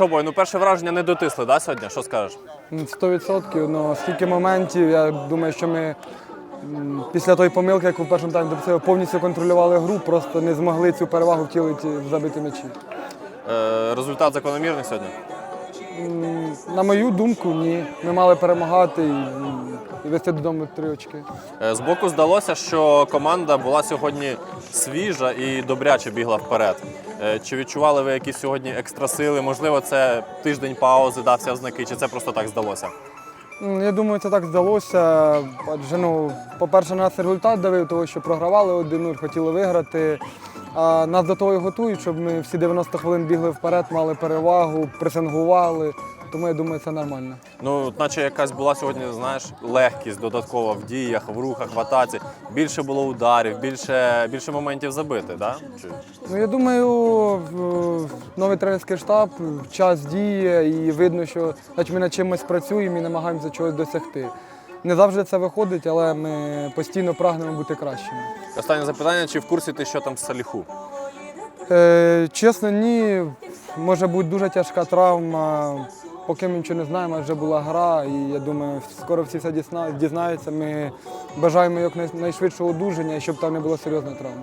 Що, бой, ну перше враження не дотисли, да, сьогодні? Що скажеш? Ну, 100%, ну стільки моментів. Я думаю, що ми після тої помилки, яку в першому таймі допустили, повністю контролювали гру, просто не змогли цю перевагу втілити в забиті м'ячі. Е, результат закономірний сьогодні? На мою думку, ні. Ми мали перемагати і, і вести додому три очки. Е, Збоку здалося, що команда була сьогодні свіжа і добряче бігла вперед. Е, Чи відчували ви якісь сьогодні екстрасили? Можливо, це тиждень паузи дався знаки, чи це просто так здалося? Я думаю, це так здалося. Адже, ну, по-перше, нас результат давив, того, що програвали 1-0, хотіли виграти. А нас до того і готують, щоб ми всі 90 хвилин бігли вперед, мали перевагу, пресингували. Тому я думаю, це нормально. Ну, наче якась була сьогодні, знаєш, легкість додаткова в діях, в рухах, в атаці. Більше було ударів, більше, більше моментів забити, да? Чи? Ну, я думаю, новий тренерський штаб, час діє і видно, що значить, ми над чимось працюємо і намагаємося чогось досягти. Не завжди це виходить, але ми постійно прагнемо бути кращими. Останнє запитання: чи в курсі ти, що там з Саліху? Е, чесно, ні. Може бути дуже тяжка травма. Поки ми нічого не знаємо, вже була гра, і я думаю, скоро всі все дізна- дізнаються. Ми бажаємо якнайшвидшого одужання щоб там не було серйозної травми.